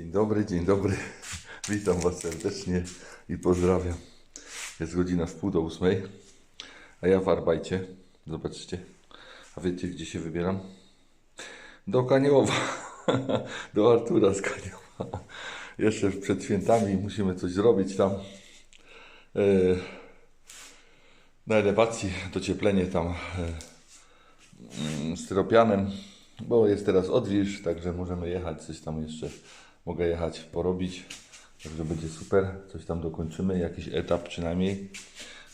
Dzień dobry, dzień dobry. Witam Was serdecznie i pozdrawiam. Jest godzina w pół do ósmej, a ja w Arbajcie. Zobaczcie. A wiecie, gdzie się wybieram? Do Kaniowa. Do Artura z Kaniowa. Jeszcze przed świętami musimy coś zrobić tam. E, na elewacji docieplenie tam e, mm, styropianem, bo jest teraz odwilż, także możemy jechać, coś tam jeszcze mogę jechać, porobić, także będzie super, coś tam dokończymy, jakiś etap przynajmniej,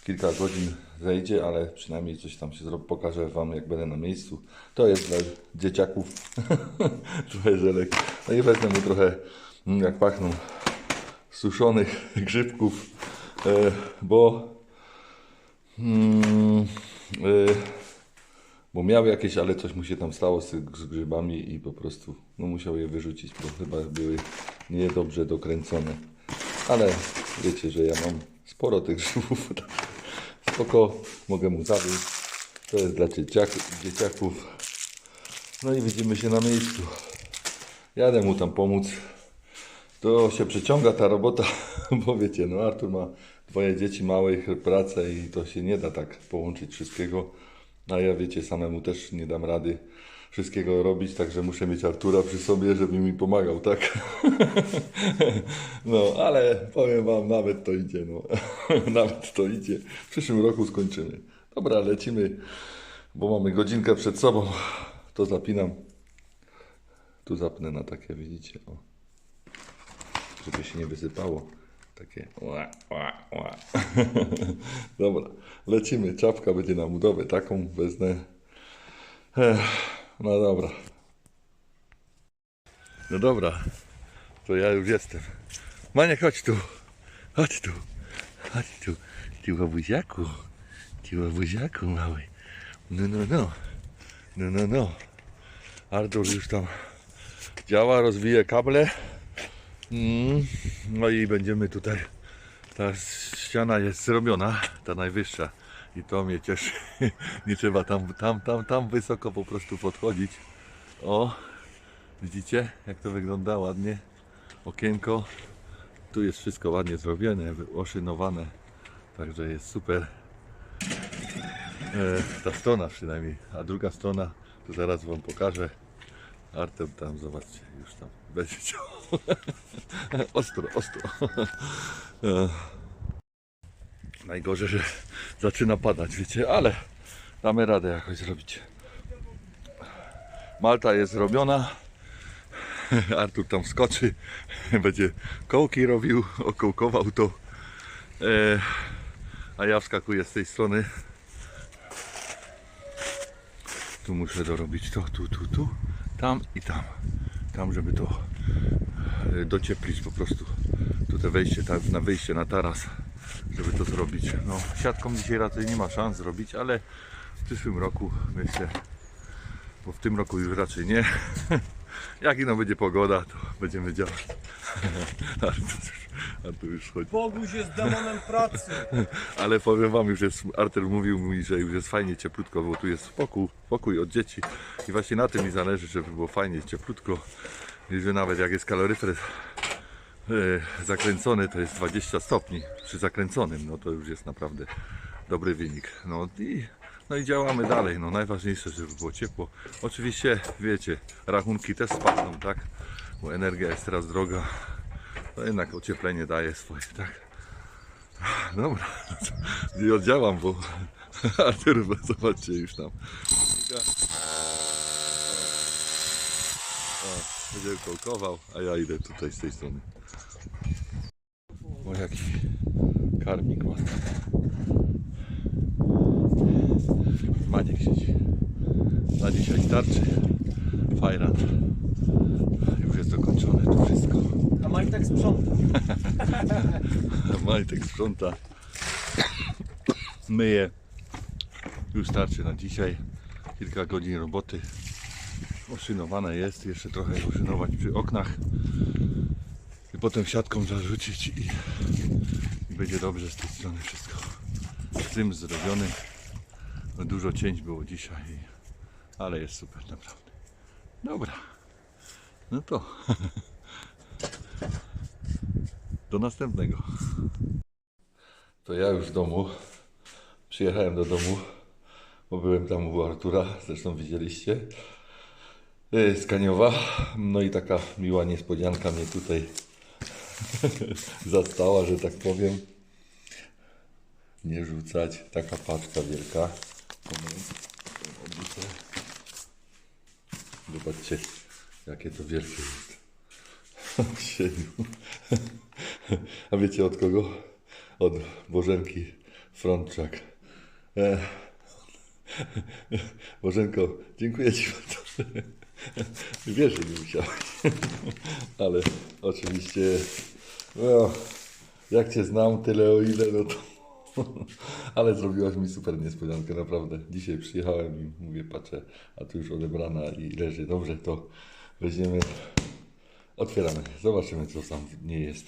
kilka godzin zejdzie, ale przynajmniej coś tam się zrobi, pokażę Wam jak będę na miejscu, to jest dla dzieciaków, trochę żelek, no i wezmę mu trochę, mm, jak pachną, suszonych grzybków, e, bo Mm, y, bo miał jakieś, ale coś mu się tam stało z, z grzybami i po prostu no, musiał je wyrzucić, bo chyba były niedobrze dokręcone. Ale wiecie, że ja mam sporo tych grzybów. Spoko, mogę mu zawieźć. To jest dla dzieciaków. dzieciaków. No i widzimy się na miejscu. Jadę mu tam pomóc. To się przeciąga ta robota, bo wiecie, no Artur ma dwoje dzieci małych, pracę i to się nie da tak połączyć wszystkiego. A ja wiecie, samemu też nie dam rady wszystkiego robić, także muszę mieć Artura przy sobie, żeby mi pomagał, tak? No, ale powiem wam, nawet to idzie, no. Nawet to idzie. W przyszłym roku skończymy. Dobra, lecimy, bo mamy godzinkę przed sobą. To zapinam. Tu zapnę na takie, widzicie, o żeby się nie wysypało. Takie ła, ła, ła. Dobra, lecimy. Czapka będzie na budowę. Taką wezmę. No dobra. No dobra, to ja już jestem. Maniek, chodź tu. Chodź tu. Chodź tu. Ty łabuziaku. Ty łabuziaku mały. No, no, no. No, no, no. Artur już tam działa, rozwija kable. Mm, no i będziemy tutaj. Ta ściana jest zrobiona, ta najwyższa. I to mnie cieszy. Nie trzeba tam, tam, tam, tam wysoko po prostu podchodzić. O, widzicie jak to wygląda ładnie. Okienko. Tu jest wszystko ładnie zrobione, oszynowane. Także jest super. E, ta strona przynajmniej. A druga strona, to zaraz Wam pokażę. Artem tam, zobaczcie, już tam będzie działał. ostro, ostro. E, Najgorzej, że zaczyna padać, wiecie, ale damy radę jakoś zrobić. Malta jest zrobiona. Artur tam skoczy, będzie kołki robił, okołkował to. E, a ja wskakuję z tej strony. Tu muszę dorobić to, tu, tu, tu, tam i tam. Tam, żeby to e, docieplić po prostu. Tu te wejście, na wyjście na taras, żeby to zrobić. No, siatką dzisiaj raczej nie ma szans zrobić, ale w przyszłym roku myślę, bo w tym roku już raczej nie. Jak ino będzie pogoda, to będziemy działać. A tu już, chodzi. Boguś jest demonem pracy. Ale powiem wam, już jest, Arter mówił mi, że już jest fajnie cieplutko, bo tu jest spokój, spokój od dzieci i właśnie na tym mi zależy, żeby było fajnie, cieplutko i że nawet jak jest kaloryfer e, zakręcony, to jest 20 stopni przy zakręconym, no to już jest naprawdę dobry wynik. No i, no i działamy dalej, no najważniejsze, żeby było ciepło. Oczywiście, wiecie, rachunki też spadną, tak, bo energia jest teraz droga, to jednak ocieplenie daje swoje, tak. Dobra, nie oddziałam, bo Artur, zobaczcie już tam. Będzie kołkował, a ja idę tutaj z tej strony. O jaki karmik ma. Maniek siedzi. Na dzisiaj starczy. Fajran. Już jest dokończone to wszystko. A Majtek sprząta. Majtek sprząta. Myje. Już starczy na dzisiaj. Kilka godzin roboty. Oszynowane jest. Jeszcze trochę oszynować przy oknach. I potem siatką zarzucić i, i będzie dobrze z tej strony wszystko. Tym zrobiony. No, dużo cięć było dzisiaj. Ale jest super naprawdę. Dobra. No to Do następnego. To ja już w domu. Przyjechałem do domu, bo byłem tam u Artura, zresztą widzieliście. Yy, Z Kaniowa. No i taka miła niespodzianka mnie tutaj zastała, że tak powiem. Nie rzucać. Taka paczka wielka. Obrzucę. Zobaczcie, jakie to wielkie jest. A wiecie od kogo? Od Bożenki Frączak. E, Bożenko, dziękuję Ci bardzo. Wiesz, że nie musiałeś. Ale oczywiście, no, jak Cię znam, tyle o ile, no to... Ale zrobiłaś mi super niespodziankę, naprawdę. Dzisiaj przyjechałem i mówię, patrzę, a tu już odebrana i leży. Dobrze, to weźmiemy, otwieramy, zobaczymy, co tam nie jest.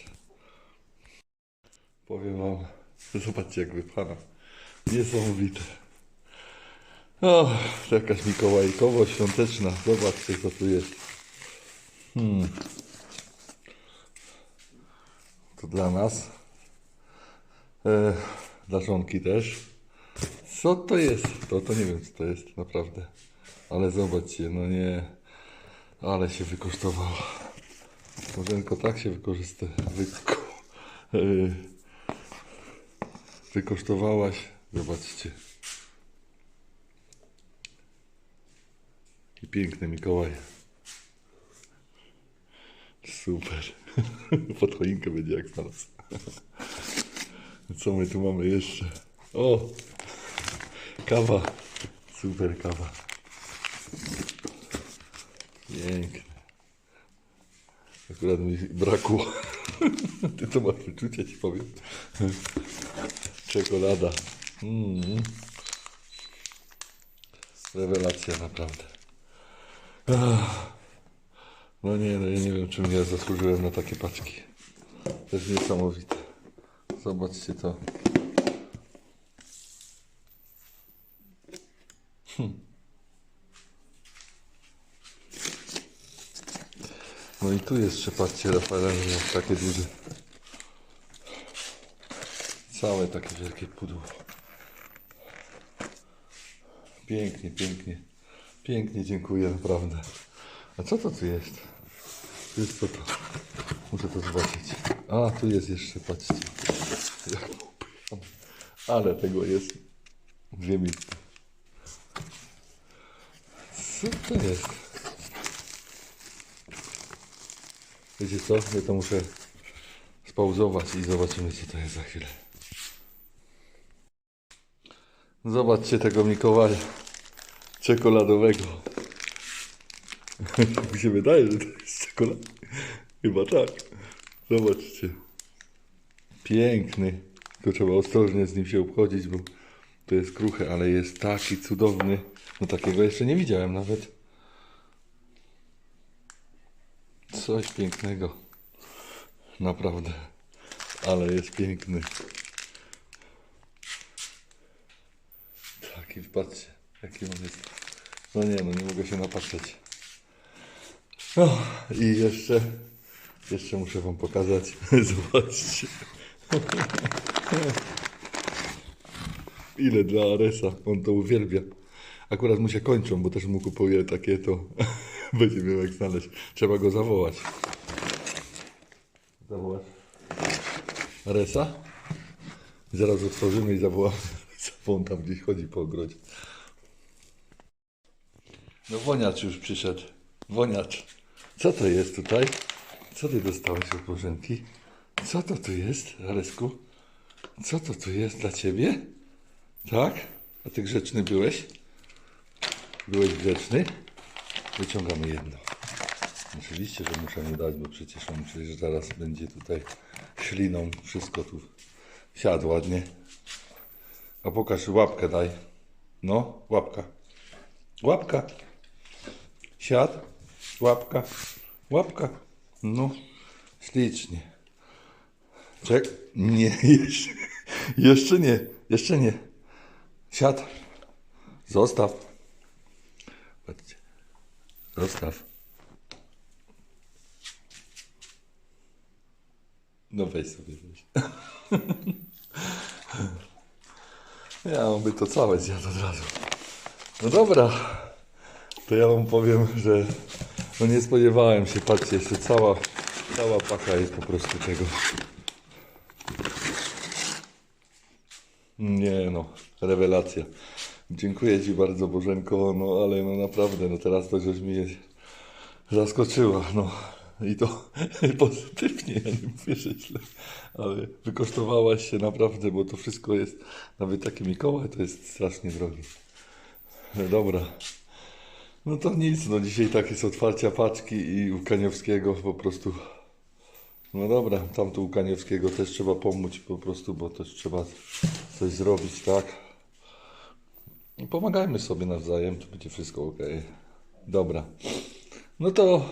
Powiem Wam, zobaczcie, jak wypana. Niesamowite. O, jakaś mikołajkowo świąteczna. Zobaczcie, co tu jest. Hmm. To dla nas. E, dla żonki też. Co to jest? To, to nie wiem, co to jest, naprawdę. Ale zobaczcie, no nie. Ale się wykosztowała. Bożenko, tak się wykorzysta. Wyko, e, wykosztowałaś. Zobaczcie. I piękny Mikołaj. Super. Pod choinkę będzie jak znalazł. Co my tu mamy jeszcze? O! Kawa. Super kawa. Piękne. Akurat mi brakło. Ty to masz wyczucie, ci powiem. Czekolada. Mm. Rewelacja, naprawdę. No nie, no ja nie wiem, czym ja zasłużyłem na takie paczki. To jest niesamowite. Zobaczcie to. Hm. No i tu jeszcze, patrzcie, Rafael, takie duże. Całe takie wielkie pudło. Pięknie, pięknie. Pięknie, dziękuję, naprawdę. A co to tu jest? Tu jest co to? Muszę to zobaczyć. A, tu jest jeszcze, patrzcie. Ale tego jest dwie miejsca. Co to jest? Wiecie co? Ja to muszę spauzować i zobaczymy, co to jest za chwilę. Zobaczcie tego Mikołaja czekoladowego. Mi się wydaje, że to jest czekolada. Chyba tak. Zobaczcie. Piękny. To trzeba ostrożnie z nim się obchodzić, bo to jest kruche, ale jest taki cudowny. No takiego jeszcze nie widziałem nawet. Coś pięknego. Naprawdę. Ale jest piękny. Taki, patrzcie, jaki on jest. No nie, no nie mogę się napatrzeć. No i jeszcze, jeszcze muszę wam pokazać. Zobaczcie. Ile dla Aresa, on to uwielbia. Akurat mu się kończą, bo też mu kupuję takie, to będzie miał jak znaleźć. Trzeba go zawołać. Zawołać. Aresa? Zaraz otworzymy i zawołamy. On tam gdzieś chodzi po ogrodzie. No woniacz już przyszedł. Woniacz. Co to jest tutaj? Co ty dostałeś od Bożenki? Co to tu jest, Aresku? Co to tu jest dla ciebie? Tak? A ty grzeczny byłeś? Byłeś grzeczny? Wyciągamy jedno. Oczywiście, że muszę mu dać, bo przecież on przecież zaraz będzie tutaj śliną wszystko tu siadł ładnie. A pokaż łapkę daj. No, łapka. Łapka. Siad. Łapka. Łapka. No, ślicznie. Czek. Nie, jeszcze, jeszcze nie. Jeszcze nie. Siad. Zostaw. Patrzcie. Zostaw. No weź sobie weź. Ja by to całe zjadł od razu. No dobra. To ja wam powiem, że no nie spodziewałem się, patrzcie, jeszcze cała, cała paka jest po prostu tego. Nie no, rewelacja. Dziękuję Ci bardzo Bożenko, no ale no naprawdę, no teraz to żeś mnie zaskoczyła, no. I to pozytywnie, ja nie mówię, że źle, ale wykosztowałaś się naprawdę, bo to wszystko jest, nawet takie Mikołaj to jest strasznie drogie. No Dobra. No to nic, no dzisiaj tak jest otwarcia paczki i u Kaniowskiego po prostu. No dobra, tam tu u Kaniewskiego też trzeba pomóc po prostu, bo też trzeba coś zrobić, tak? I pomagajmy sobie nawzajem, to będzie wszystko ok. Dobra. No to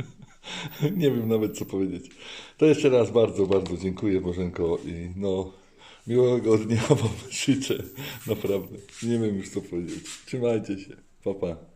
nie wiem nawet co powiedzieć. To jeszcze raz bardzo, bardzo dziękuję Bożenko i no miłego dnia wam życzę. Naprawdę. Nie wiem już co powiedzieć. Trzymajcie się. Pa, pa.